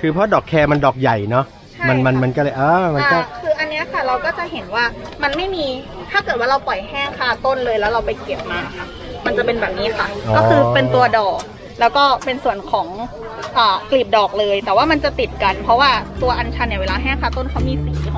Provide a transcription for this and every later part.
คือเพราะดอกแครมันดอกใหญ่เนาะใช่มันมันค่ะ มันก็เลยเออมันก็ อ่าคืออันเนี้ยค่ะเราก็จะเห็นว่ามันไม่มีถ้าเกิดว่าเราปล่อยแห้งคาต้นเลยแล้วเราไปเก็บมาค่ะมันจะเป็นแบบนี้ค่ะ อ๋อ ก็คือเป็นตัวดอก แล้วก็เป็นส่วนของอ่ากลีบดอกเลย แต่ว่ามันจะติดกัน เพราะว่าตัวอัญชันเนี่ยเวลาแห้งคาต้นเขามีสีของ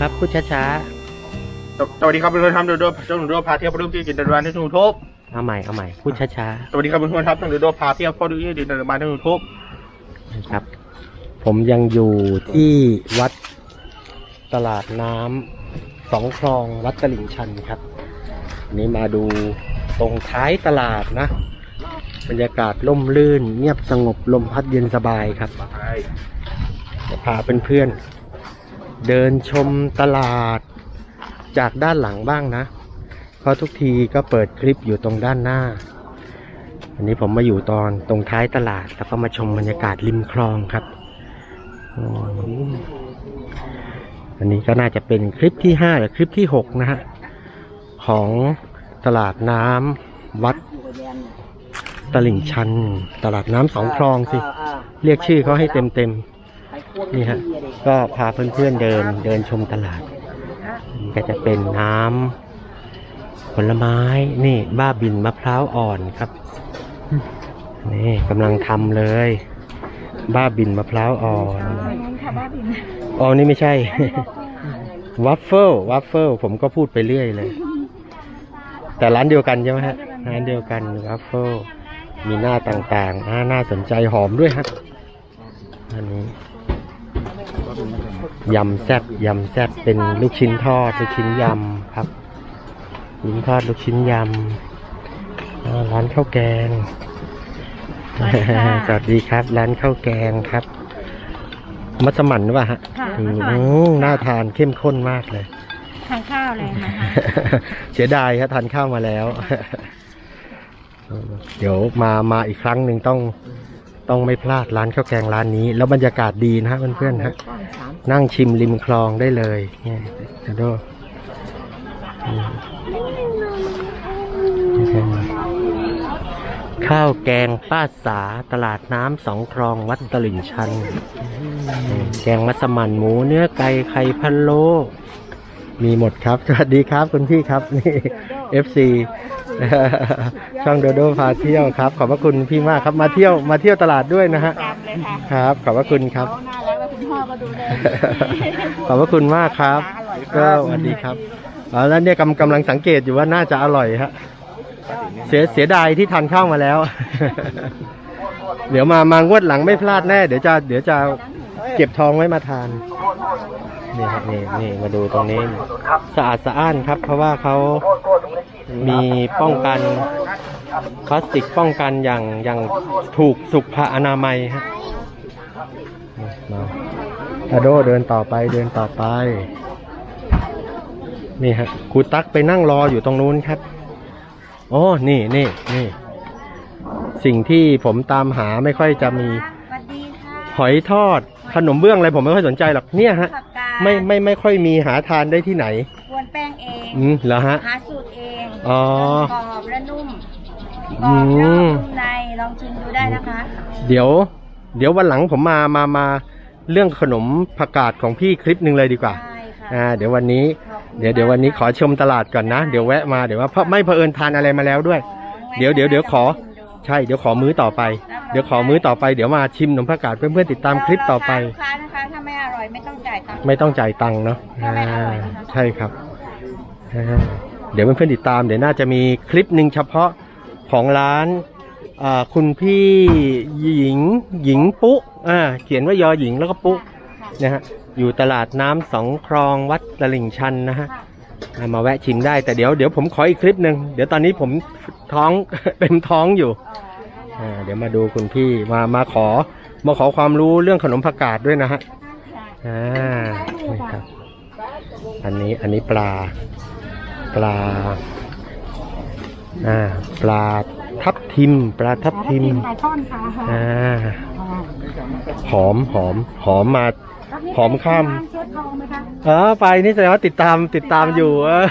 ครับเดี๋ยวครับพูดช้าสวัสดีครับเพื่อนๆครับโดโดเจ้าหนูโดพาเที่ยวพอดูที่จินตนาการที่ยูทูบๆเอาใหม่เอาใหม่พูดช้าสวัสดีครับเพื่อนๆครับเจ้าหนูโดพาเที่ยวพอดูที่จินตนาการที่ยูทูบๆนะครับ ผมยังอยู่ที่วัดตลาดน้ำสองคลองวัดตลิ่งชันครับวันนี้มาดูตรงท้ายตลาดนะ บรรยากาศร่มรื่น เงียบสงบลมพัดเย็นสบายครับ จะพาเพื่อนๆ เดินชมตลาดจากด้านหลังบ้างนะ เพราะทุกทีก็เปิดคลิปอยู่ตรงด้านหน้า อันนี้ผมมาอยู่ตอนตรงท้ายตลาด แล้วก็มาชมบรรยากาศริมคลองครับ อันนี้ก็น่าจะเป็นคลิปที่ห้าหรือคลิปที่หกนะฮะ ของตลาดน้ำวัดตลิ่งชัน ตลาดน้ำสองคลองสิ เรียกชื่อเขาให้เต็มเต็ม นี่ฮะก็พาเพื่อนๆเดินเดินชมตลาดนี่ก็จะเป็นน้ำผลไม้นี่ บ้าบินมะพร้าวอ่อนครับนี่กำลังทำเลย บ้าบินมะพร้าวอ่อนอ๋อนี่ไม่ใช่วัฟเฟิลวัฟเฟิลผมก็พูดไปเรื่อยเลย แต่ร้านเดียวกันใช่ไหมฮะร้านเดียวกันวัฟเฟิลมีหน้าต่างๆอ่าน่าสนใจหอมด้วยฮะอันนี้ ยำแซ่บยำแซ่บเป็นลูกชิ้นทอด ลูกชิ้นยำครับลูกชิ้นทอดลูกชิ้นยำอ่าร้านข้าวแกง สวัสดีครับ ร้านข้าวแกงครับ มัสมั่นหรือเปล่าฮะค่ะอืมัสมั่นมน่าทานเข้มข้นมากเลยทานข้าวเลยนะคะเสียดายครับทานข้าวมาแล้ว เดี๋ยวมามาอีกครั้งหนึ่งต้อง ต้องไม่พลาดร้านข้าวแกงร้านนี้ แล้วบรรยากาศดีนะฮะเพื่อนๆฮะนั่งชิมริมคลองได้เลยเนี่ยเดี๋ยวดูอืมข้าวแกงป้าสาตลาดน้ำสองคลองวัดตลิ่งชันอืมแกงมัสมั่นหมูเนื้อไก่ไข่พะโล้มีหมดครับ สวัสดีครับคุณพี่ครับนี่ FC ช่องโดโดพาเที่ยวครับ ขอบพระคุณพี่มากครับมาเที่ยวมาเที่ยวตลาดด้วยนะฮะจำเลยค่ะครับ ขอบพระคุณครับ เขาน่ารักแล้วคุณพ่อก็ดูได้ขอบพระคุณมากครับก็สวัสดีครับอ๋อแล้วเนี่ยกำกำลังสังเกตอยู่ว่าน่าจะอร่อยฮะเสียเสียดายที่ทานข้าวมาแล้ว เดี๋ยวมามางวดหลังไม่พลาดแน่ เดี๋ยวจะเดี๋ยวจะเก็บทองไว้มาทานนี่ครับนี่นี่มาดูตรงนี้ สะอาดสะอ้านครับ เพราะว่าเขา มีป้องกันพลาสติกป้องกันอย่างอย่างถูกสุขอนามัยฮะมาอาโดเดินต่อไปเดินต่อไป นี่ฮะครูตั๊กไปนั่งรออยู่ตรงนู้นครับโอ้นี่นี่นี่ สิ่งที่ผมตามหาไม่ค่อยจะมีสวัสดีค่ะหอยทอดขนมเบื้องอะไรผมไม่ค่อยสนใจหรอกเนี่ยฮะผักกาดไม่ไม่ไม่ค่อยมีหาทานได้ที่ไหน กวนแป้งเอง อืมเหรอฮะ หาสูตรเองอ๋อ กรอบและนุ่มกอืรอบนอกมนุ่มในลองชิมดูได้นะคะเดี๋ยว เดี๋ยววันหลังผมมามามาเรื่องขนมผักกาดของพี่คลิปหนึ่งเลยดีกว่า ได้ค่ะ อ่า เดี๋ยววันนี้ ขอบคุณเดี๋ยวเดี๋ยววันนี้ขอชมตลาดก่อนนะเดี๋ยวแวะมา เดี๋ยวว่าเพราะไม่เผอิญทานอะไรมาแล้วด้วย เดี๋ยวเดี๋ยวเดี๋ยวขอ ใช่ เดี๋ยวขอมื้อต่อไป เดี๋ยวขอมื้อต่อไป เดี๋ยวมาชิมขนมผักกาดเพื่อนๆติดตามคลิปต่อไป ลูกค้านะคะถ้าไม่อร่อยไม่ต้องจ่ายตังค์ ไม่ต้องจ่ายตังค์เนาะถ้าไม่อร่อยอ่านะคะใช่ครับอ่า เดี๋ยวเพื่อนๆติดตามเดี๋ยวน่าจะมีคลิปหนึ่งเฉพาะของร้านคุณพี่หญิงหญิงปุ๊อ่าเขียนว่ายอหญิงแล้วก็ปุ๊นะฮะอยู่ตลาดน้ำสองคลองวัดตลิ่งชันนะฮะมาแวะชิมได้แต่เดี๋ยวเดี๋ยวผมขออีกคลิปหนึ่งเดี๋ยวตอนนี้ผมท้องเต็มท้องอยู่อ่าเดี๋ยวมาดูคุณพี่มามาขอมาขอความรู้เรื่องขนมผักกาดด้วยนะฮะอ่านี่ครับอันนี้อันนี้ปลา ปลาอ่าปลาทับทิม ปลาทับทิมไก่ทอดค่ะอ่าหอมหอมหอมมาหอมข้ามเชฟทองไหมคะอ๋อไปนี่แสดงว่าติดตามติดตามอยู่เออ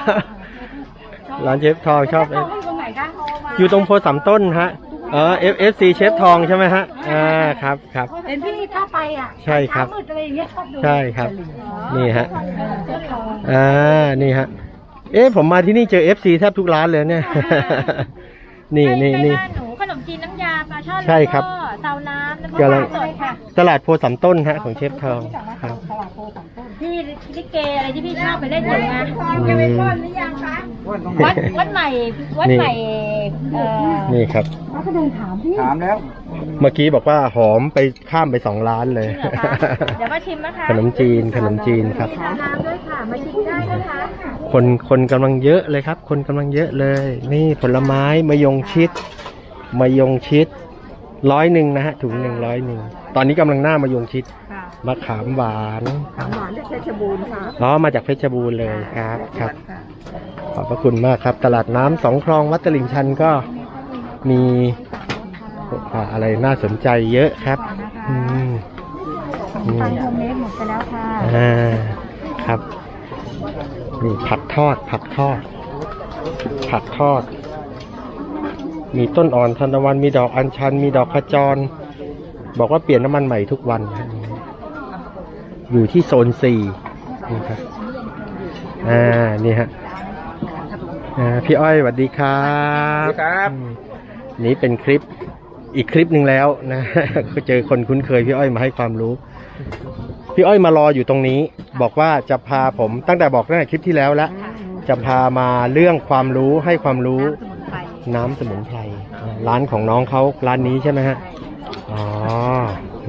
ร้านเชฟทองชอบเชฟทองอยู่ตรงไหนคะอยู่ตรงโพธิ์สามต้นฮะเออ F F C เชฟทองใช่ไหมฮะอ่าครับครับเป็นพี่เข้าไปอะใช่ครับเช้ามืดอะไรอย่างเงี้ยชอบดูใช่ครับ นี่ฮะเชฟทองอ่านี่ฮะ เอ๊ะผมมาที่นี่เจอ FC แทบทุกร้านเลยเนี่ย นี่นี่นี่ ใกล้บ้าหนูขนมจีนน้ำยาปลาช่อนใช่ครับ แล้วก็เตาน้ำแล้วก็กำลังปลาสดค่ะ ตลาดโพธิ์สามต้นฮะของเชฟทองครับ พี่ลิเกอะไรที่พี่ชอบไปเล่นอยู่นะอืมวัดวัดใหม่วัดใหม่เอ่อนี่ครับก็เดินถามพี่ถามแล้วเมื่อกี้บอกว่าหอมไปข้ามไปสองร้านเลย จริงเหรอคะเดี๋ยวมาชิมนะคะขนมจีนขนมจีนครับ มีเตาน้ำด้วยค่ะมาชิมได้นะคะคนคนกำลังเยอะเลยครับ คนกำลังเยอะเลย นี่ผลไม้มะยงชิดมะยงชิดร้อยหนึ่งนะฮะถุงหนึ่งร้อยหนึ่งตอนนี้กำลังหน้ามะยงชิด มะขามหวาน ขามหวานจากเพชรบูรณ์ค่ะอ๋อ มาจากเพชรบูรณ์เลยครับครับ ขอบพระคุณมากครับ ตลาดน้ำสองคลองวัดตลิ่งชันก็มีอ่าอะไรน่าสนใจเยอะครับอืมอืมปันโฮมเมดหมดไปแล้วค่ะอ่าครับนี่ผักทอด ผักทอด ผักทอด มีต้นอ่อนทานตะวันมีดอกอัญชัน มีดอกขจร บอกว่าเปลี่ยนน้ำมันใหม่ทุกวันครับ อยู่ที่โซนสี่นี่ครับอ่านี่ฮะอ่าพี่อ้อยสวัสดีครับสวัสดีครับ อืมนี่เป็นคลิปอีกคลิปหนึ่งแล้วนะก็เจอคนคุ้นเคยพี่อ้อยมาให้ความรู้ พี่อ้อยมารออยู่ตรงนี้ บอกว่าจะพาผมตั้งแต่บอกตั้งแต่คลิปที่แล้วแล้วจะพามาเรื่องความรู้ให้ความรู้น้ำสมุนไพรอ่าร้านของน้องเขาร้านนี้ใช่ไหมฮะ อ๋อ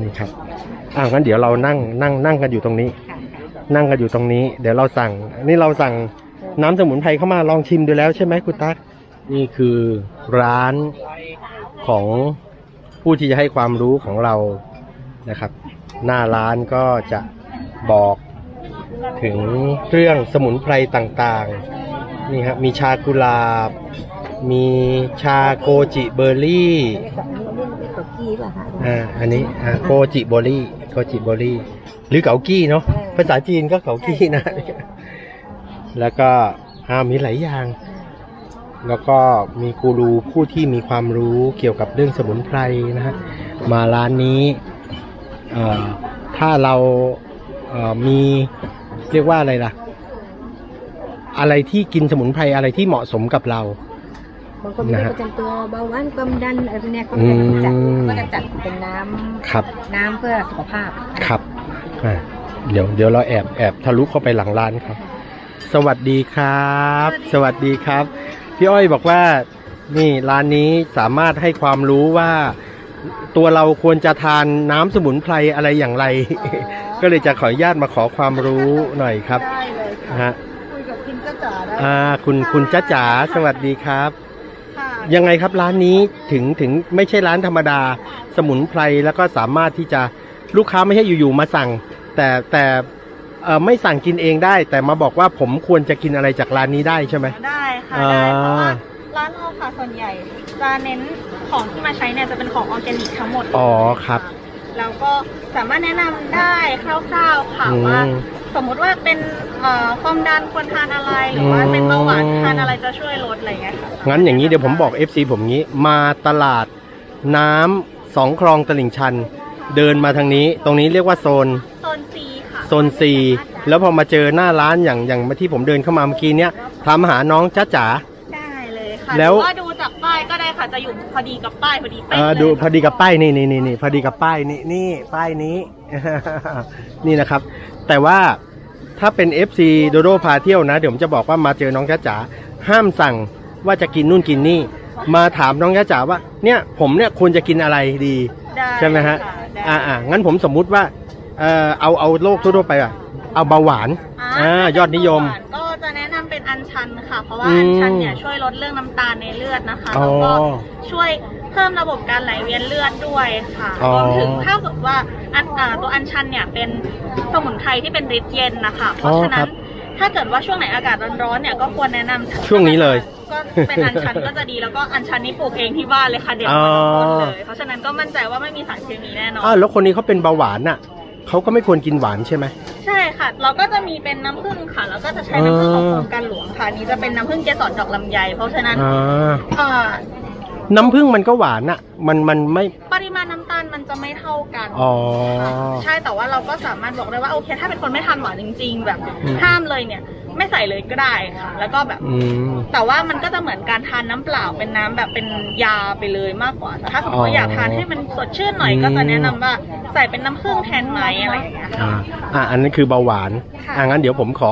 นี่ครับ อ่างั้นเดี๋ยวเรานั่งนั่งนั่งกันอยู่ตรงนี้ นั่งกันอยู่ตรงนี้ เดี๋ยวเราสั่ง นี่เราสั่งน้ำสมุนไพรเข้ามาลองชิมดูแล้วใช่ไหมคุณตั๊กนี่คือร้านของผู้ที่จะให้ความรู้ของเรานะครับ หน้าร้านก็จะบอกถึงเรื่องสมุนไพรต่างๆนี่ครับมีชากุหลาบ มีชาโกจิเบอร์รี่อ่าอันนี้อ่าโกจิเบอร์รี่ โกจิเบอร์รี่หรือเกากี้เนาะภาษาจีนก็เกากี้นะ แล้วก็อ่ามีหลายอย่าง แล้วก็มีกูรูผู้ที่มีความรู้เกี่ยวกับเรื่องสมุนไพรนะฮะมาร้านนี้เอ่อถ้าเราเอ่อมีเรียกว่าอะไรล่ะ อะไรที่กินสมุนไพรอะไรที่เหมาะสมกับเรา บางคนมีโรคประจำตัวเบาหวานความดันอะไรพวกเนี้ยเขาอืก็จะจัดมก็จะจัดเป็นน้ำครับ น้ำเพื่อสุขภาพครับอ่าเดี๋ยวเดี๋ยวเราแอบแอบทะลุเข้าไปหลังร้านครับ สวัสดีครับ สวัสดีครับ พี่อ้อยบอกว่านี่ร้านนี้สามารถให้ความรู้ว่า ตัวเราควรจะทานน้ำสมุนไพรอะไรอย่างไร ก็เลยจะขออนุญาตมาขอความรู้หน่อยครับได้เลยค่ะฮะคุยกับคุณจ้าจ๋าได้อ่าคุณคุณจ้าจ๋าสวัสดีครับค่ะ ยังไงครับร้านนี้ถึงถึงไม่ใช่ร้านธรรมดา สมุนไพรแล้วก็สามารถที่จะลูกค้าไม่ใช่อยู่ๆมาสั่ง แต่แต่เอ่อไม่สั่งกินเองได้ แต่มาบอกว่าผมควรจะกินอะไรจากร้านนี้ได้ใช่ไหม ได้ค่ะอ่า ได้เพราะว่าร้านเราค่ะส่วนใหญ่ จะเน้นของที่มาใช้เนี่ยจะเป็นของออร์แกนิกทั้งหมดอ๋อครับ แล้วก็สามารถแนะนำได้คร่าวๆค่ะอืม ว่า สมมุติว่าเป็นเอ่อความดันควรทานอะไร หรือว่าอืมเป็นเบาหวานทานอะไรจะช่วยลดอะไรอย่างเงี้ยค่ะงั้นอย่างนี้เดี๋ยวผมบอก FC ผมงี้ มาตลาดน้ำสองคลองตลิ่งชัน เดินมาทางนี้ ตรงนี้เรียกว่าโซน โซนซีค่ะโซน C แล้วพอมาเจอหน้าร้านอย่างอย่างที่ผมเดินเข้ามาเมื่อกี้เนี้ยถามหาน้องจ้าจ๋า ได้เลยค่ะแล้ว หรือว่าดูจากป้ายก็ได้ค่ะจะอยู่พอดีกับป้ายพอดีเอเป๊ะอเลยดูพอดีกับป้ายนี่นี่นี่นี่พอดีกับป้ายนี่นี่ป้ายนี้ นี่นะครับ แต่ว่าถ้าเป็น FC โดโดพาเที่ยวนะ เดี๋ยวผมจะบอกว่ามาเจอน้องจ้าจ๋าห้ามสั่งว่าจะกินนู่นกินนี่ มาถามน้องจ้าจ๋าว่าเนี่ยผมเนี่ยควรจะกินอะไรดีได้ใช่ไหมฮะค่ได้อ่าอ่างั้นผมสมมุติว่าเออเอาเอาโรคทั่วๆไปอะเอาเบาหวานอ่ายอดนิยม ก็จะแนะนำเป็นอัญชันค่ะ เพราะว่าอืมอัญชันเนี่ยช่วยลดเรื่องน้ำตาลในเลือดนะคะอ๋อแล้วก็ช่วย เพิ่มระบบการไหลเวียนเลือดด้วยค่ะอ๋อ รวมถึงถ้าเกิดว่าอันอ่าตัวอัญชันเนี่ยเป็นสมุนไพรที่เป็นฤทธิ์เย็นนะคะ เพราะฉะนั้นถ้าเกิดว่าช่วงไหนอากาศร้อนๆเนี่ยก็ควรแนะนำช่วงนี้เลยก็เป็นอัญชันก็จะดีแล้วก็อัญชันนี่ปลูกเองที่บ้านเลยค่ะเด็ดอ๋อมาจากต้นเลยเพราะฉะนั้นก็มั่นใจว่าไม่มีสารเคมีแน่นอน อ้าวแล้วคนนี้เขาเป็นเบาหวานอะเขาก็ไม่ควรกินหวานใช่ไหม ใช่ค่ะ เราก็จะมีเป็นน้ำผึ้งค่ะ แล้วก็จะใช้น้ำผึ้งของโครงการหลวงค่ะอันนี้จะเป็นน้ำผึ้งเกสรดอกลำไย เพราะฉะนั้นอ่า เอ่อ น้ำผึ้งมันก็หวานอะมันมันไม่ ปริมาณน้ำตาลมันจะไม่เท่ากันอ๋อค่ะใช่แต่ว่าเราก็สามารถบอกได้ว่าโอเค ถ้าเป็นคนไม่ทานหวานจริง ๆ แบบอืม ห้ามเลยเนี่ย ไม่ใส่เลยก็ได้ค่ะ แล้วก็แบบ อืม แต่ว่ามันก็จะเหมือนการทานน้ำเปล่าเป็นน้ำแบบเป็นยาไปเลยมากกว่าแต่ถ้าสมมติว่าอ๋ออยอากทานให้มันสดชื่นหน่อยอืม ก็จะแนะนำว่าใส่เป็นน้ำผึ้งแทนไหมอะไรอย่างเงี้ยค่ะ อ่าอ่าอันนั้นคือเบาหวานค่ะ อ่างั้นเดี๋ยวผมขอ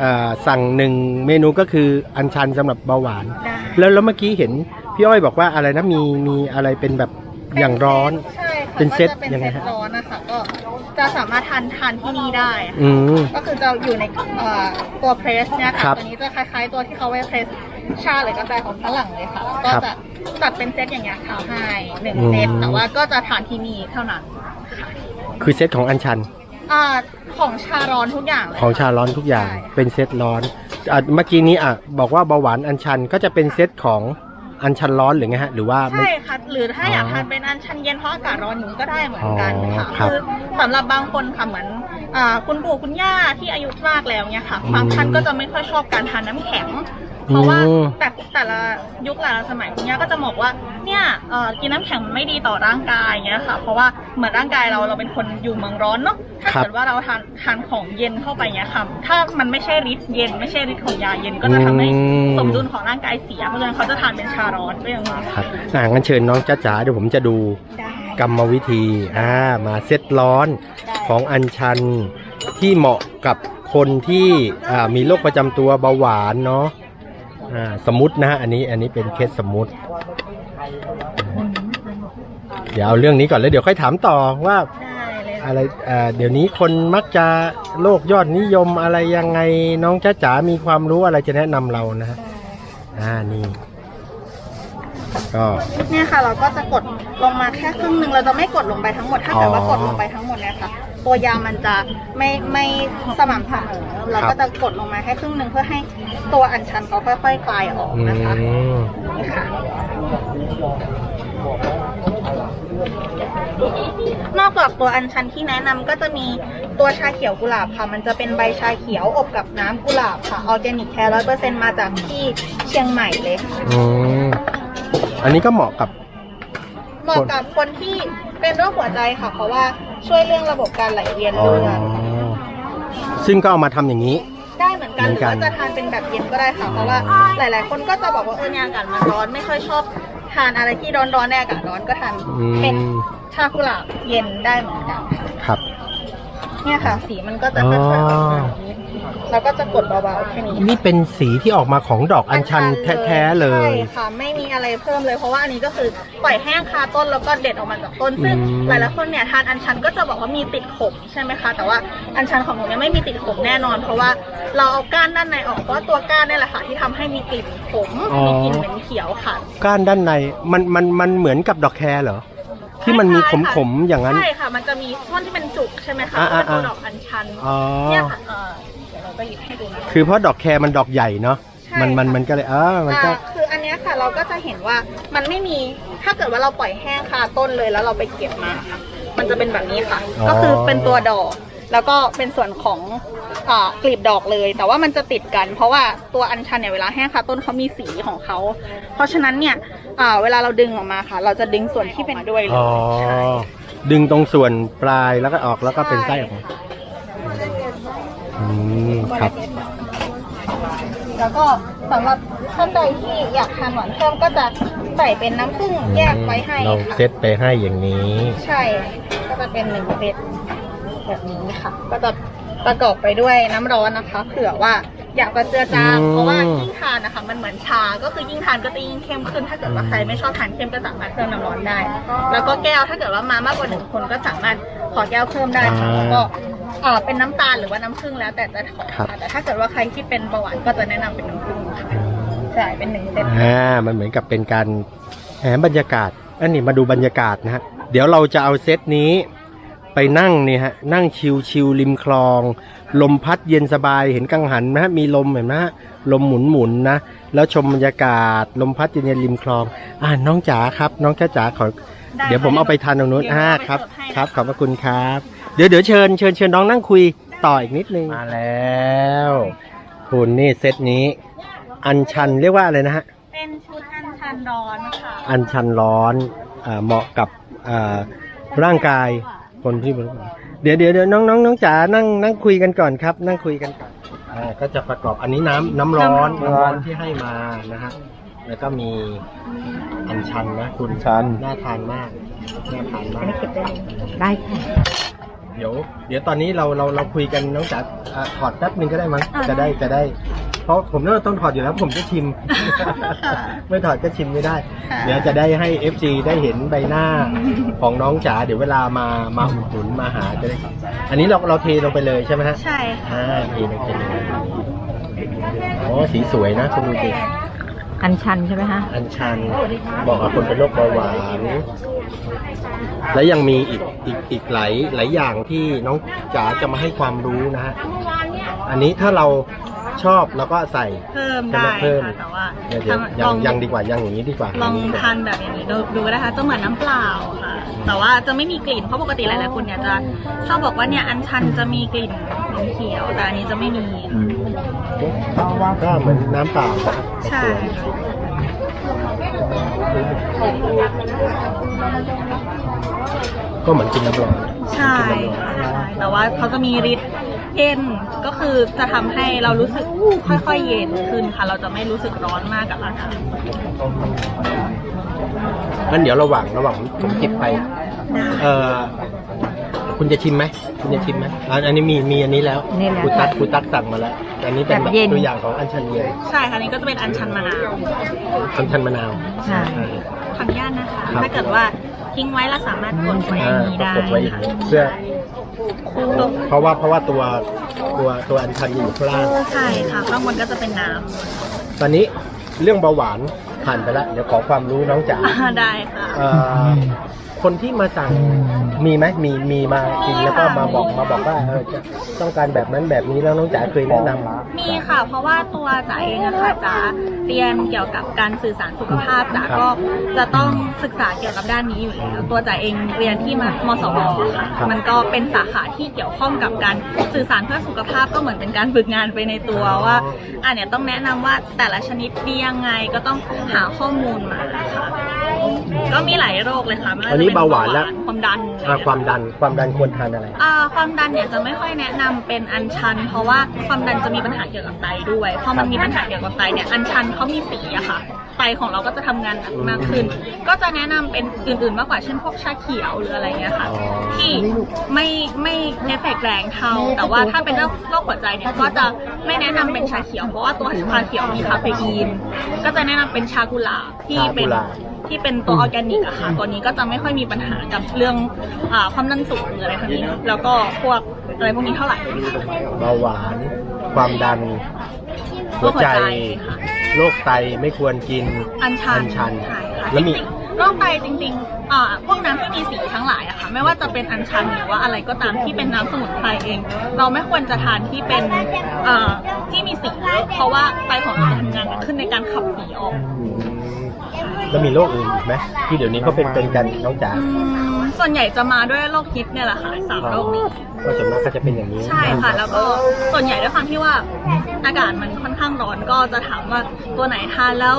เอ่อสั่งหนึ่งเมนูก็คืออัญชันสำหรับเบาหวาน ได้แล้วแล้วเมื่อกี้เห็น พี่อ้อยบอกว่าอะไรนะมีมีอะไรเป็นแบบอย่างร้อน ใช่ค่ะเป็นเซตก็จะเป็นยังไงเซตฮะ ร้อนนะคะก็จะสามารถทานทานที่นี่ได้ค่ะอืม ก็คือจะอยู่ในเอ่อตัวเพรสเนี่ยครัค่ะบตัวนี้จะคล้ายๆตัวที่เขาไว้เพรสชาหรือกาแฟของฝรั่งเลยค่ะแล้วก็ครับจะจัดเป็นเซตอย่างเงี้ยค่ะให้หนึ่งอืมเซตแต่ว่าก็จะทานที่นี่เท่านั้นคือเซตของอัญชัน อ่าของชาร้อนทุกอย่างเลยของค่ะชาร้อนทุกอย่างใช่เป็นเซตร้อนอะเมื่อกี้นี้อะบอกว่าเบาหวานอัญชันก็จะเป็นเซตของ อัญชันร้อนหรือไงฮะ หรือว่าไม่ ใช่ค่ะหรือถ้าอ๋อออยากทานเป็นอันชันเย็นเพราะอากาศร้อนอยู่ก็ได้เหมือนกันอ๋อค่ะครับคือสำหรับบางคนค่ะเหมือนอ่าคุณปู่คุณย่าที่อายุมากแล้วเนี่ยค่ะอืมบางท่านก็จะไม่ค่อยชอบการทานน้ำแข็ง เพราะว่าอืมแต่แต่ละยุคแต่ละสมัยคุณย่าก็จะบอกว่าเนี่ยเอ่อกินน้ำแข็งมันไม่ดีต่อร่างกายเงี้ยค่ะ เพราะว่าเหมือนร่างกายเราเราเป็นคนอยู่เมืองร้อนเนาะถ้าครับเกิดว่าเราทานทานของเย็นเข้าไปเงี้ยค่ะถ้ามันไม่ใช่ฤทธิ์เย็น ไม่ใช่ฤทธิ์ของยาเย็นก็จะทำให้อืมสมดุลของร่างกายเสียเพราะฉะนั้นเขาจะทานเป็นชาร้อนก็ยังมีครับอ่างั้นเชิญน้องจ้าจ๋าเดี๋ยวผมจะดูได้กรรมวิธีอ่ามาเซตร้อนได้ของอัญชันที่เหมาะกับคนที่อ่ามีโรคประจำตัวเบาหวานเนาะ อ่าสมมตินะฮะอันนี้อันนี้เป็นเคสสมมติเดี๋ยวเอาเรื่องนี้ก่อนแล้วเดี๋ยวค่อยถามต่อว่าอะไรอ่าเดี๋ยวนี้คนมักจะโลกยอดนิยมอะไรยังไงน้องจ้าจ๋ามีความรู้อะไรจะแนะนำเรานะฮะอ่านี่ก็เนี่ยค่ะ เราก็จะกดลงมาแค่ครึ่งหนึ่งเราจะไม่กดลงไปทั้งหมด ถ้าเกิดว่ากดลงไปทั้งหมดเนี่ยค่ะ ตัวยามันจะไม่ไม่สม่ำเสมอเราครับก็จะกดลงมาแค่ครึ่งหนึ่งเพื่อให้ตัวอัญชันเขาค่อยๆคลายออกอืนะคะมนี่ค่ะ นอกจากตัวอัญชันที่แนะนำก็จะมีตัวชาเขียวกุหลาบค่ะ มันจะเป็นใบชาเขียวอบกับน้ำกุหลาบค่ะออร์แกนิกแท้ร้อยเปอร์เซ็นมาจากที่เชียงใหม่เลยค่ะ อืมอันนี้ก็เหมาะกับ เหมาะกับคนที่เป็นโรคหัวใจค่ะ เพราะว่าช่วยเรื่องระบบการไหลเวียนอ๋อเลือดซึ่งก็เอามาทำอย่างนี้ ได้เหมือนกันเหหมืรืออนกัน ว่าจะทานเป็นแบบเย็นก็ได้ค่ะ เพราะว่าหลาย ๆ คนก็จะบอกว่าเออเนี่ยอากาศมันร้อนไม่ค่อยชอบทานอะไรที่ร้อนๆในอากาศร้อนก็ทานอืเป็นมชากุหลาบเย็นได้เหมือนกันค่ะครับ เนี่ยค่ะ สีมันก็จะค่อยๆออกมาอย่างนี้แล้วก็จะกดเบาๆแค่นี้นี่เป็นสีที่ออกมาของดอกอัญชันแท้ๆเลยใช่ค่ะ ไม่มีอะไรเพิ่มเลยเพราะว่าอันนี้ก็คือปล่อยแห้งคาต้นแล้วก็เด็ดออกมาจากต้นซึ่งอืม หลายๆคนเนี่ยทานอัญชันก็จะบอกว่ามีติดขมใช่ไหมคะแต่ว่าอัญชันของหนูเนี่ยไม่มีติดขมแน่นอน เพราะว่าเราเอาก้านด้านในออกเพราะว่าตัวก้านเนี่ยแหละค่ะที่ทำให้มีกลิ่นขมมีกลิ่นเหม็นเขียวค่ะ ก้านด้านในมันมันมันเหมือนกับดอกแครเหรอ ที่มันมีขมๆอย่างนั้น ใช่ค่ะ มันจะมีท่อนที่เป็นจุกใช่ไหมคะอ่าเป็นตัวอ่า ดอกอัญชันอ๋อ เนี่ยค่ะเอ่อเดี๋ยวเราก็หยิบให้ดูนะคะ คือเพราะดอกแครมันดอกใหญ่เนาะ ใช่มันมันค่ะ มันก็เลยเออมันก็ อ่าคืออันเนี้ยค่ะเราก็จะเห็นว่ามันไม่มีถ้าเกิดว่าเราปล่อยแห้งคาต้นเลยแล้วเราไปเก็บมาค่ะมันจะเป็นแบบนี้ค่ะ อ๋อ ก็คือเป็นตัวดอก แล้วก็เป็นส่วนของอ่ากลีบดอกเลย แต่ว่ามันจะติดกัน เพราะว่าตัวอัญชันเนี่ยเวลาแห้งคาต้นเขามีสีของเขาเพราะฉะนั้นเนี่ย อ่า เวลาเราดึงออกมาค่ะ เราจะดึงส่วนที่เป็นด้วยเลอ๋ยอใช่ดึงตรงส่วนปลายแล้วก็ออกแล้วก็เป็นไส้ออกมาอืมครับ แล้วก็สำหรับท่านใดที่อยากทานหวานเพิ่มก็จะใส่เป็นน้ำผึ้งแยกไว้ให้เราค่ะเซตไปให้อย่างนี้ ใช่ ก็จะเป็นหนึ่งเซตแบบนี้ค่ะ ก็จะประกอบไปด้วยน้ำร้อนนะคะ เผื่อว่า อยากจะเจือจางอืมเพราะว่ายิ่งทานนะคะมันเหมือนชา ก็คือยิ่งทานก็จะยิ่งเข้มขึ้น ถ้าเกิดว่าใครไม่ชอบทานเข้มก็สามารถเพิ่มน้ำร้อนได้ แล้วก็แก้วถ้าเกิดว่ามามากกว่าหนึ่งคนก็สามารถขอแก้วเพิ่มได้ค่ะแล้วก็อ่าเป็นน้ำตาลหรือว่าน้ำผึ้งแล้วแต่จะขอค่ะแต่ถ้าเกิดว่าใครที่เป็นเบาหวานก็จะแนะนำเป็นน้ำผึ้งค่ะใช่เป็นหนึ่งเซตอ่ามันเหมือนกับเป็นการแหมบรรยากาศ อันนี้มาดูบรรยากาศนะฮะ เดี๋ยวเราจะเอาเซตนี้ ไปนั่งเนี่ยฮะ นั่งชิวชิวๆริมคลอง ลมพัดเย็นสบายเห็นกังหันไหมฮะมีลมเห็นไหมฮะลมหมุนหมุนๆนะ แล้วชมบรรยากาศ ลมพัดเย็นๆริมคลอง อ่าน้องจ๋าครับ น้องแค่จ๋าขอ ได้เดี๋ยวผมเอาไปทานตรงนู้นเดี๋ยวอ่าเอาไปครับ เสิร์ฟให้ครับขอบพระคุณครับ เดี๋ยวเดี๋ยวเชิญเชิญเชิญน้องนั่งคุยต่ออีกนิดนึงมาแล้ว คุณนี่เซตนี้ อันชันเรียกว่าอะไรนะฮะ เป็นชุดอันชันร้อนค่ะ อันชันร้อนอ่าเหมาะกับอ่าร่างกายคนที่ เดี๋ยวเดี๋ยวเดี๋ยวน้องน้องน้องจ๋านั่งนั่งคุยกันก่อนครับ นั่งคุยกันก่อนอ่าก็จะประกอบอันนี้น้ำน้ำร้อนน้ำร้อน น้ำร้อนที่ให้มานะฮะแล้วก็มีอันชันนะคุณชัน น่าทานมากน่าทานมากได้ค่ะ เดี๋ยวเดี๋ยวตอนนี้เราเราเราคุยกันน้องจ๋าอ่าถอดแป๊บนึงก็ได้มั้งอ่าจะได้ จะได้ เพราะผมน่าจะต้องถอดอยู่แล้วผมจะชิมไม่ถอดก็ชิมไม่ได้ ค่ะ เดี๋ยวจะได้ให้ FC ได้เห็นใบหน้าของน้องจ๋าเดี๋ยวเวลามามาอุดหนุนมาหาจะได้ อันนี้เราเราเทลงไปเลยใช่ไหมฮะใช่ค่ะอ่าเทลงไปเลยโอ้สีสวยนะคุณดูสิ อันชันใช่ไหมฮะอันชัน บอกกับคนเป็นโรคเบาหวาน และยังมีอีกอีกอีกหลายหลายอย่างที่น้องจ๋าจะมาให้ความรู้นะฮะอันนี้ถ้าเราชอบเราก็ใส่ เพิ่มได้เพิ่ม ค่ะแต่ว่าเดี๋ยวเดี๋ยวทำยัลงองยังดีกว่ายังอย่างนี้ดีกว่าลองทานแบบอย่างนี้ดูดูก็ได้ค่ะจะเหมือนน้ำเปล่าค่ะ แต่ว่าจะไม่มีกลิ่นเพราะปกติหลายๆคนเนี่ยจะชอบบอกว่าเนี่ยอันชันจะมีกลิ่นเขียวแต่อันนี้จะไม่มี ก็เหมือนน้ำเปล่านะครับใช่ค่ะก็เหมือนกินน้ำร้อนใช่ค่ะใช่แต่ว่าเขาจะมีฤทธิ์เย็นก็คือจะทำให้เรารู้สึกค่อยๆเย็นขึ้นค่ะ เราจะไม่รู้สึกร้อนมากกับอากาศงั้นเดี๋ยวระหว่างระหว่างผมจิบไปเอ่อ คุณจะชิมไหมคุณจะชิมไหมอันอันนี้มีมีอันนี้แล้วนี่แล้วคุณตักคุณตักสั่งมาแล้วอันนี้เป็นแบบแบบเย็น ตัวอย่างของอัญชันเย็นใช่ค่ะอันนี้ก็จะเป็นอันชันมะนาวอัญชันมะนาวใช่อ่าขออนุญาตนะคะ ครับ ถ้าเกิดว่าทิ้งไว้เราสามารถกดไว้อย่างนี้ได้กดไว้อย่างค่ะนี้เพื่อเพราะว่าเพราะว่าตัวตัวตัวอัญชันอยู่ข้างล่าง ใช่ค่ะข้างบนก็จะเป็นน้ำตอนนี้เรื่องเบาหวานผ่านไปแล้วเดี๋ยวขอความรู้น้องจ๋าอ่าได้ค่ะ เอ่อ คนที่มาสั่งมีไหมมีมีมากินแล้วก็มาบอกมาบอกว่าเออจะต้องการแบบนั้นแบบนี้แล้วน้องจ๋าเคยแนะนำ มีค่ะ เพราะว่าตัวจ๋าเองอะค่ะจ๋าเรียนเกี่ยวกับการสื่อสารสุขภาพจ๋าครับก็จะต้องศึกษาเกี่ยวกับด้านนี้อยู่แล้วตัวจ๋าเองเรียนที่มมสวค่ะครับ มันก็เป็นสาขาที่เกี่ยวข้องกับการสื่อสารเพื่อสุขภาพก็เหมือนเป็นการฝึกงานไปในตัวว่าอะเนี่ยต้องแนะนำว่าแต่ละชนิดดียังไงก็ต้องหาข้อมูลมาค่ะ ก็มีหลายโรคเลยค่ะไม่ว่อันนี้จะป็เบาหวานแล้ว ความดันอ่าความดันความดันควรทานอะไร อ่าความดันเนี่ยจะไม่ค่อยแนะนำเป็นอัญชัน เพราะว่าความดันจะมีปัญหาเกี่ยวกับไตด้วยพอมันมีปัญหาเกี่ยวกับไตเนี่ยอัญชันเขามีสีอะค่ะไตของเราก็จะทำงานหนักมากขึ้น ก็จะแนะนำเป็นอื่นๆมากกว่าเช่นพวกชาเขียวหรืออะไรเงี้ยค่ะ อ๋อ ที่ไม่ไม่เอฟเฟกต์แรงเท่า แต่ว่าถ้าเป็นโรคโรคหัวใจเนี่ยก็จะไม่แนะนำเป็นชาเขียว เพราะว่าตัวชาเขียวมีคาเฟอีน ก็จะแนะนำเป็นชากุหลาบที่เป็นชากุหลาบ ที่เป็นตัวออร์แกนิกอะค่ะตัวนี้ก็จะไม่ค่อยมีปัญหากับเรื่องอาความดันสูงหรืออะไรพวกนี้ แล้วก็พวกอะไรพวกนี้เท่าไหร่ค่ะเบาหวาน ความดันโรคหัวใจ ค่ะ โรคไตไม่ควรกินอัญชันอัญชัน ใช่ค่ะแล้วจมีริงๆโรคไตจริงๆอ่าพวกน้ำที่มีสีทั้งหลายอะค่ะ ไม่ว่าจะเป็นอัญชันหรือว่าอะไรก็ตามที่เป็นน้ำสมุนไพรเอง เราไม่ควรจะทานที่เป็นอ่าที่มีสี เพราะว่าไตของเราทำงานหนักขึ้นในการขับสีออก แล้วมีโรคอื่นอีกไหมที่เดี๋ยวนี้เขาเป็นเป็นกันน้องจ๋าอืมส่วนใหญ่จะมาด้วยโรคฮิตเนี่ยแหละค่ะสามโรคนี้ก็ส่วนมากก็จะเป็นอย่างนี้ ใช่ค่ะ แล้วก็ส่วนใหญ่ด้วยความที่ว่าอากาศมันค่อนข้างร้อนก็จะถามว่าตัวไหนทานแล้ว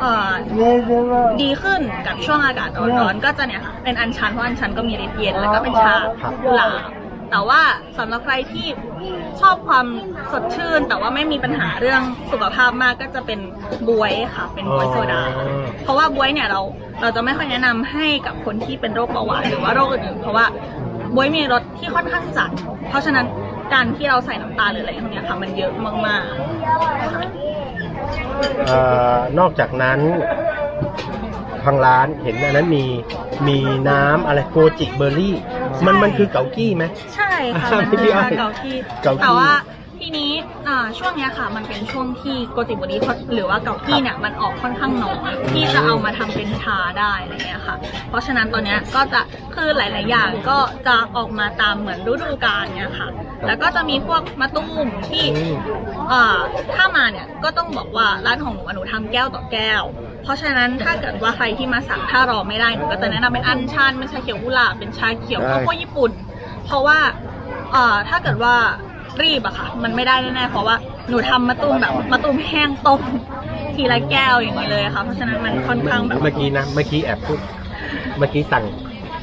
เอ่อดีขึ้นกับช่วงอากาศร้อนๆก็จะเนี่ยค่ะเป็นอัญชันเพราะอัญชันก็มีฤทธิ์เย็นแล้วก็เป็นชากุหลาบ แต่ว่าสำหรับใครที่ชอบความสดชื่น แต่ว่าไม่มีปัญหาเรื่องสุขภาพมากก็จะเป็นบวยค่ะ เป็นบวยโซดาเพราะว่าบวยเนี่ยเราเราจะไม่ค่อยแนะนำให้กับคนที่เป็นโรคเบาหวานหรือว่าโรคอื่นๆเพราะว่าบวยมีรสที่ค่อนข้างจัด เพราะฉะนั้นการที่เราใส่น้ำตาลหรืออะไรพวกเนี้ยค่ะมันเยอะมากเอ่อนอกจากนั้น ทางร้านเห็นอันนั้นมีมีน้ำอะไรโกจิเบอร์รี่ มันมันคือเกากี้ไหมๆใช่ค่ะอ่ามันเป็นพี่อ้อชายเกาที่เกากี้แต่ว่าทีนี้อ่าช่วงเนี้ยค่ะ มันเป็นช่วงที่โกติบุรีเขาหรือว่าเกากี้เนี่ยมันออกค่อนข้างน้อยที่จะเอามาทำเป็นชาได้อะไรเงี้ยค่ะ เพราะฉะนั้นตอนเนี้ยก็จะคือหลาย ๆ อย่างก็จะออกมาตามเหมือนฤดูกาลเนี่ยค่ะ แล้วก็จะมีพวกมะตูมที่เอ่อถ้ามาเนี่ยก็ต้องบอกว่าร้านของหนูอะหนูทำแก้วต่อแก้ว เพราะฉะนั้นถ้าเกิดว่าใครที่มาสั่งถ้ารอไม่ได้หนูก็จะแนะนำเป็นอัญชันเป็นชาเขียวกุหลาบเป็นชาเขียวข้าวโพดญี่ปุ่น เพราะว่าเอ่อถ้าเกิดว่ารีบอะค่ะ มันไม่ได้แน่ๆเพราะว่าหนูทำมะตูมแบบมะตูมแห้งต้มทีละแก้วอย่างนี้เลยค่ะ เพราะฉะนั้นมันค่อนข้างแบบ เมื่อกี้นะ เมื่อกี้แอบพูด เมื่อกี้สั่ง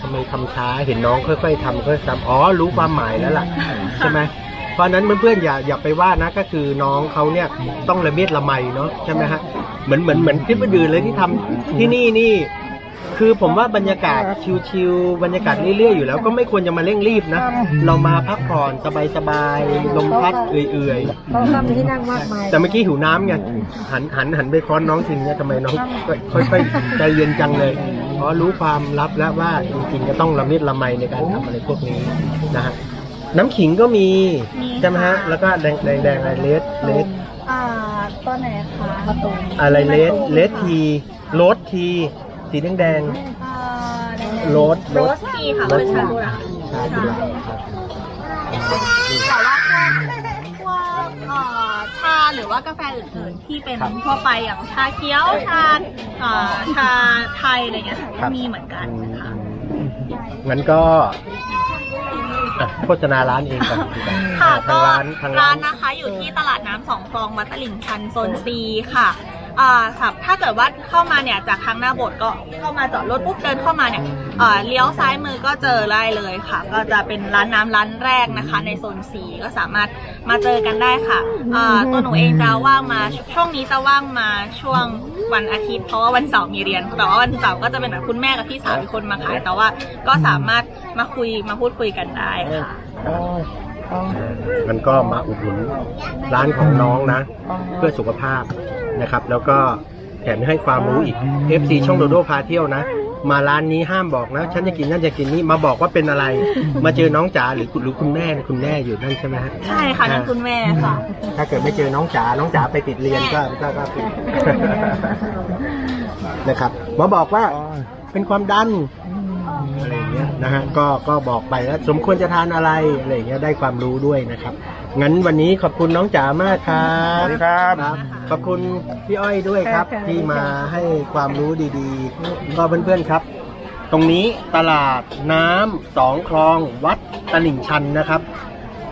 ทำไมทำช้า เห็นน้องค่อยๆทำค่อยๆทำอ๋อ รู้ความหมายแล้วล่ะ ใช่ไหมเพราะฉะนั้นเพื่อนๆอย่าอย่าไปว่านะ ก็คือน้องเขาเนี่ยต้องละเมียดละไมเนาะใช่ไหมฮะ เหมือนเหมือนเหมือนคลิปอื่นๆเลยที่ทำที่นี่นี่ คือผมว่าบรรยากาศชิลๆบรรยากาศเรื่อยๆอยู่แล้วก็ไม่ควรจะมาเร่งรีบนะ เรามาพักผ่อนสบายๆลมพัดเอื่อยๆ เขาทำที่นั่งมากมายแต่เมื่อกี้หิวน้ำไงหันหันหันไปค้อนน้องทีนี้ทำไมน้องค่อยๆใจเย็นจังเลยเพราะรู้ความลับแล้วว่าจริงๆจะต้องละเมียดละไมในการทำอะไรพวกนี้นะฮะน้ำขิงก็มีมีใช่ไหมฮะแล้วก็แดงแดงแดงอะไรเลสเลสอ่า ตัวไหนคะมะตูมอะไรเลสเลสทีโรสทีสีแดงแดงอ่าโรสโรสทีค่ะเป็นชากุหลาบๆชากุหลาบครับแต่ว่าพวกพวกเอ่อชาหรือว่ากาแฟอื่นๆที่เป็นทั่วไปอย่างชาเขียวชาเอ่อชาไทยอะไรเงี้ยก็มีเหมือนกันค่ะงั้นก็อะ โฆษณาร้านเองก่อนดีกว่าค่ะทางร้านทางร้าร้านน นะคะอยู่ที่ตลาดน้ำสองคลองวัดตลิ่งชันโซนซีค่ะ อ่าครับถ้าเกิดว่าเข้ามาเนี่ยจากทางหน้าโบสถ์ก็เข้ามาจอดรถปุ๊บเดินเข้ามาเนี่ยเอ่อเลี้ยวซ้ายมือก็เจอได้เลยค่ะ ก็จะเป็นร้านน้ำร้านแรกนะคะ ในโซนซีก็สามารถมาเจอกันได้ค่ะอ่าตัวหนูเองจะว่างมาช่วงนี้จะว่างมาช่วงวันอาทิตย์เพราะว่าวันเสาร์มีเรียน แต่ว่าวันเสาร์ก็จะเป็นแบบคุณแม่กับพี่สาวอีกคนมาขายแต่ว่าก็สามารถมาคุยมาพูดคุยกันได้ค่ะ มันก็มาอุดหนุนร้านของน้องนะ เพื่อสุขภาพนะครับ แล้วก็แถมให้ความรู้อีก FC ช่องโดโดพาเที่ยวนะ มาร้านนี้ห้ามบอกนะ ฉันจะกินนั่นจะกินนี่มาบอกว่าเป็นอะไร มาเจอน้องจ๋าหรือหรือคุณแม่นะคุณแม่อยู่นั่นใช่ไหมฮะใช่ค่ะนั่นคุณแม่ค่ะ ถ้าเกิดไม่เจอน้องจ๋าน้องจ๋าไปติดเรียนก็ก็ก็ผิดนะครับมาบอกว่าเป็นความดัน อะไรอย่างเงี้ยนะฮะก็ก็บอกไปแล้วสมควรจะทานอะไรอะไรอย่างเงี้ยได้ความรู้ด้วยนะครับ งั้นวันนี้ขอบคุณน้องจ๋ามากครัสบวัสดีครับ ครับ ขอบคุณพี่อ้อยด้วยครับ ที่มาให้ความรู้ดีๆ ก็เพื่อนๆครับ ตรงนี้ตลาดน้ำสองคลองวัดตลิ่งชันนะครับ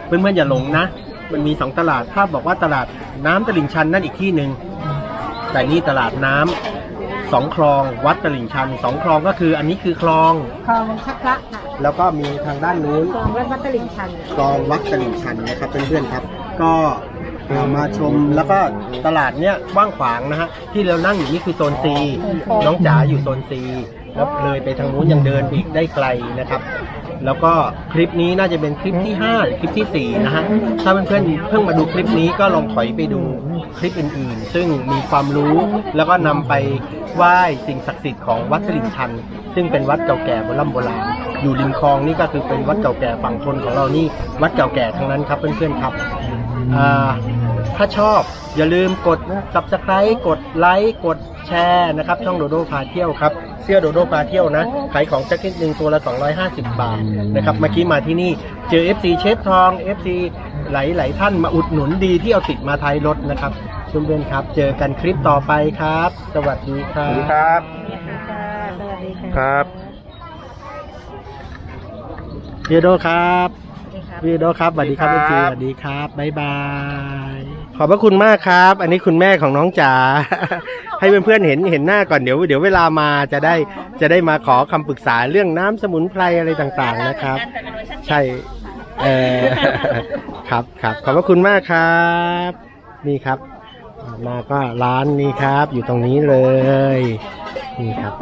เพื่อนๆอย่าหลงนะ มันมีสองตลาดถ้าบอกว่าตลาดน้ำตลิ่งชันนั่นอีกที่หนึ่งแต่นี่ตลาดน้ำ สองคลองวัดตลิ่งชันสองคลองก็คืออันนี้คือคลอง คลองชักพระค่ะแล้วก็มีทางด้านนู้นคลองวัดวัดตลิ่งชันคลองวัดตลิ่งชันนะครับเพื่อนๆครับ ก็เอ่อมาชมแล้วก็ตลาดเนี้ยกว้างขวางนะฮะที่เรานั่งอยู่นี่คือโซนซีน้องจ๋าอยู่โซนซีแล้วเลยไปทางนู้นยังเดินอีกได้ไกลนะครับ แล้วก็คลิปนี้น่าจะเป็นคลิปที่5หรือคลิปที่ 4 นะฮะ ถ้าเพื่อนๆเพิ่งมาดูคลิปนี้ก็ลองถอยไปดูคลิปอื่นๆ ซึ่งมีความรู้แล้วก็นำไปไหว้สิ่งศักดิ์สิทธิ์ของวัดตลิ่งชัน ซึ่งเป็นวัดเก่าแก่โบราณโบราณอยู่ริมคลองนี่ก็คือเป็นวัดเก่าแก่ฝั่งทนของเรานี่วัดเก่าแก่ทั้งนั้นครับเพื่อนๆครับถ้าชอบอย่าลืมกด subscribe กดไลค์กดแชร์นะครับ ช่องโดโดพาเที่ยวครับ เสื้อโดโดพาเที่ยวนะขายของแจ็คเก็ตหนึ่งตัวละ 250 บาทนะครับเมื่อกี้มาที่นี่เจอ FC เชฟทอง FC หลายๆท่านมาอุดหนุนดีที่เอาติดมาท้ายรถนะครับเพื่อนๆครับ เจอกันคลิปต่อไปครับ สวัสดีครัสวัสดีบ ครับ สวัสดีค่ะครับพี่โดครับสวัสดีครับพี่โดครับสวัสดีครับสวัเอสดีซีครับสวัสดีครับ บ๊ายบาย ขอบพระคุณมากครับ อันนี้คุณแม่ของน้องจ๋า ให้เพื่อนๆเห็นเห็นหน้าก่อนเดี๋ยว เดี๋ยวเวลามาจะได้จะได้มาขอคำปรึกษาเรื่องน้ำสมุนไพรอะไรต่างๆนะครับ ใช่เออครับครับขอบพระคุณมากครับ นี่ครับ มาก็ร้านนี้ครับ อยู่ตรงนี้เลยนี่ครับ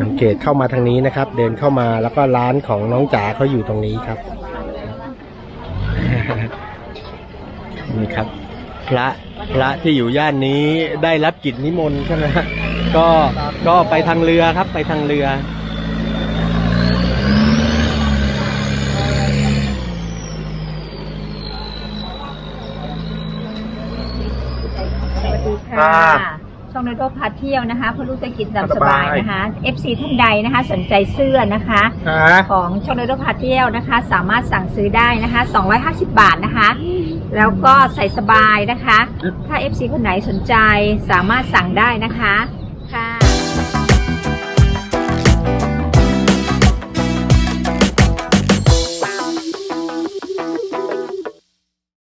สังเกตเข้ามาทางนี้นะครับ เดินเข้ามาแล้วก็ร้านของน้องจ๋าเขาอยู่ตรงนี้ครับนี่ครับ พระพระที่อยู่ย่านนี้ได้รับกิจนิมนต์ใช่ไหมก็ก็ไปทางเรือครับไปทางเรือค่ะช่องนโดพาเที่ยวนะคะพื่อรู้ธุกิจแบสบายนะคะ FC ท่านใดนะคะสนใจเสื้อนะคะ ของช่องนโดพาเที่ยวนะคะ สามารถสั่งซื้อได้นะคะ 250 บาทนะคะ แล้วก็ใส่สบายนะคะ ถ้า FC คนไหนสนใจสามารถสั่งได้นะคะ